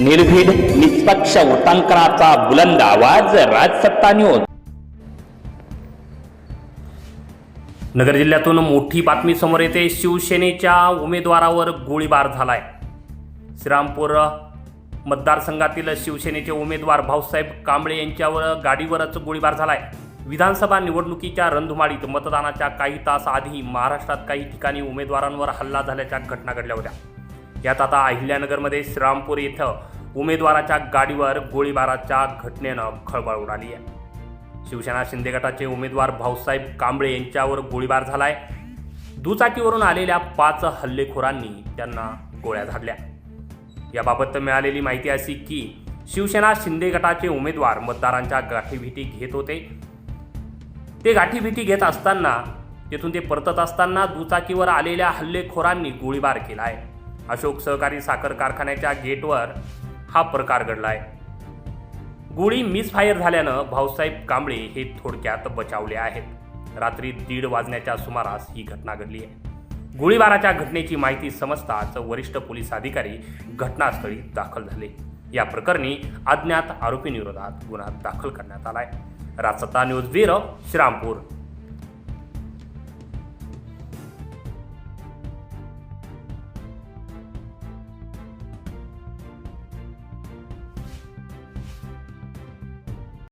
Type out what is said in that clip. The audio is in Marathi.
निर्भीड निष्पक्ष वृत्तांकनाचा बुलंद आवाज राजसत्ता न्यूज नगर जिल्ह्यातून मोठी बातमी समोर येते. शिवसेनेच्या उमेदवारावर गोळीबार झालाय. श्रीरामपूर मतदारसंघातील शिवसेनेचे उमेदवार भाऊसाहेब कांबळे यांच्यावर गाडीवरच गोळीबार झालाय. विधानसभा निवडणुकीच्या रणधुमाळीत मतदानाच्या काही तास आधी महाराष्ट्रात काही ठिकाणी उमेदवारांवर हल्ला झाल्याच्या घटना घडल्या होत्या. यात आता अहिल्यानगरमध्ये श्रीरामपूर इथं उमेदवाराच्या गाडीवर गोळीबाराच्या घटनेनं खळबळ उडाली आहे. शिवसेना शिंदे गटाचे उमेदवार भाऊसाहेब कांबळे यांच्यावर गोळीबार झालाय. दुचाकीवरून आलेल्या पाच हल्लेखोरांनी त्यांना गोळ्या झाडल्या. याबाबत मिळालेली माहिती अशी की शिवसेना शिंदे गटाचे उमेदवार मतदारांच्या गाठीभिटी घेत होते. ते गाठीभिटी घेत असताना तेथून ते परतत असताना दुचाकीवर आलेल्या हल्लेखोरांनी गोळीबार केला आहे अशोक सहकारी साखर कारखान्याच्या गेटवर हा प्रकार घडला आहे गोळी मिसफायर झाल्यानं भाऊसाहेब कांबळे हे थोडक्यात बचावले आहेत. रात्री दीड वाजण्याच्या सुमारास ही घटना घडली आहे. गोळीबाराच्या घटनेची माहिती समजताच वरिष्ठ पोलीस अधिकारी घटनास्थळी दाखल झाले. या प्रकरणी अज्ञात आरोपींविरोधात गुन्हा दाखल करण्यात आलाय. Rajsatta news bureau Shrirampur.